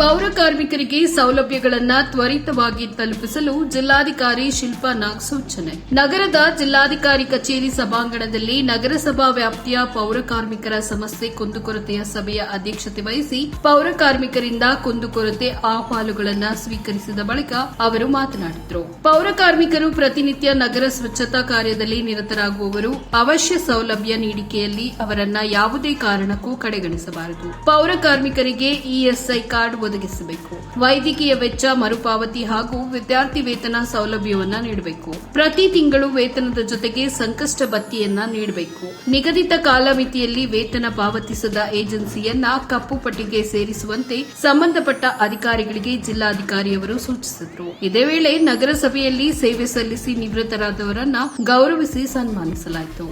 ಪೌರ ಕಾರ್ಮಿಕರಿಗೆ ಸೌಲಭ್ಯಗಳನ್ನು ತ್ವರಿತವಾಗಿ ತಲುಪಿಸಲು ಜಿಲ್ಲಾಧಿಕಾರಿ ಶಿಲ್ಪಾ ನಾಗ್ ಸೂಚನೆ. ನಗರದ ಜಿಲ್ಲಾಧಿಕಾರಿ ಕಚೇರಿ ಸಭಾಂಗಣದಲ್ಲಿ ನಗರಸಭಾ ವ್ಯಾಪ್ತಿಯ ಪೌರ ಕಾರ್ಮಿಕರ ಸಮಸ್ಯೆ ಕುಂದುಕೊರತೆಯ ಸಭೆಯ ಅಧ್ಯಕ್ಷತೆ ವಹಿಸಿ ಪೌರ ಕಾರ್ಮಿಕರಿಂದ ಕುಂದುಕೊರತೆ ಅಹವಾಲುಗಳನ್ನು ಸ್ವೀಕರಿಸಿದ ಬಳಿಕ ಅವರು ಮಾತನಾಡಿದರು. ಪೌರ ಕಾರ್ಮಿಕರು ಪ್ರತಿನಿತ್ಯ ನಗರ ಸ್ವಚ್ಛತಾ ಕಾರ್ಯದಲ್ಲಿ ನಿರತರಾಗುವವರು ಅವಶ್ಯ ಸೌಲಭ್ಯ ನೀಡಿಕೆಯಲ್ಲಿ ಅವರನ್ನ ಯಾವುದೇ ಕಾರಣಕ್ಕೂ ಕಡೆಗಣಿಸಬಾರದು. ಪೌರ ಕಾರ್ಮಿಕರಿಗೆ ಇಎಸ್ಐ ಕಾರ್ಡ್ ಒದಗಿಸಬೇಕು. ವೈದ್ಯಕೀಯ ವೆಚ್ಚ, ಮರುಪಾವತಿ ಹಾಗೂ ವಿದ್ಯಾರ್ಥಿ ವೇತನ ಸೌಲಭ್ಯವನ್ನ ನೀಡಬೇಕು. ಪ್ರತಿ ತಿಂಗಳು ವೇತನದ ಜೊತೆಗೆ ಸಂಕಷ್ಟ ಭತ್ಯೆಯನ್ನ ನೀಡಬೇಕು. ನಿಗದಿತ ಕಾಲಮಿತಿಯಲ್ಲಿ ವೇತನ ಪಾವತಿಸದ ಏಜೆನ್ಸಿಯನ್ನ ಕಪ್ಪು ಪಟ್ಟಿಗೆ ಸೇರಿಸುವಂತೆ ಸಂಬಂಧಪಟ್ಟ ಅಧಿಕಾರಿಗಳಿಗೆ ಜಿಲ್ಲಾಧಿಕಾರಿಯವರು ಸೂಚಿಸಿದರು. ಇದೇ ವೇಳೆ ನಗರಸಭೆಯಲ್ಲಿ ಸೇವೆ ಸಲ್ಲಿಸಿ ನಿವೃತ್ತರಾದವರನ್ನ ಗೌರವಿಸಿ ಸನ್ಮಾನಿಸಲಾಯಿತು.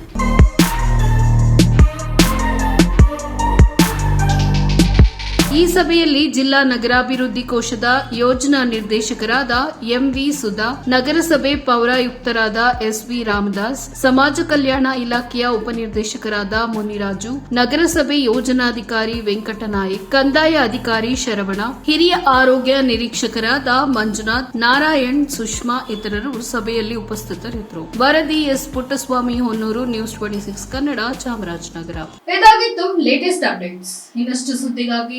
ಈ ಸಭೆಯಲ್ಲಿ ಜಿಲ್ಲಾ ನಗರಾಭಿವೃದ್ಧಿ ಕೋಶದ ಯೋಜನಾ ನಿರ್ದೇಶಕರಾದ ಎಂವಿ ಸುಧಾ, ನಗರಸಭೆ ಪೌರಾಯುಕ್ತರಾದ ಎಸ್ವಿ ರಾಮದಾಸ್, ಸಮಾಜ ಕಲ್ಯಾಣ ಇಲಾಖೆಯ ಉಪನಿರ್ದೇಶಕರಾದ ಮುನಿರಾಜು, ನಗರಸಭೆ ಯೋಜನಾಧಿಕಾರಿ ವೆಂಕಟನಾಯಕ್, ಕಂದಾಯ ಅಧಿಕಾರಿ ಶರವಣ, ಹಿರಿಯ ಆರೋಗ್ಯ ನಿರೀಕ್ಷಕರಾದ ಮಂಜುನಾಥ್, ನಾರಾಯಣ್, ಸುಷ್ಮಾ ಇತರರು ಸಭೆಯಲ್ಲಿ ಉಪಸ್ಥಿತರಿದ್ದರು. ವರದಿ S Puttaswamy Honnur, news twenty six Kannada, Chamarajanagar. ಇದಾಗಿತ್ತು ಲೇಟೆಸ್ಟ್ ಅಪ್ಡೇಟ್ಸ್ ಇನ್ನಷ್ಟು ಸುದ್ದಿಗಾಗಿ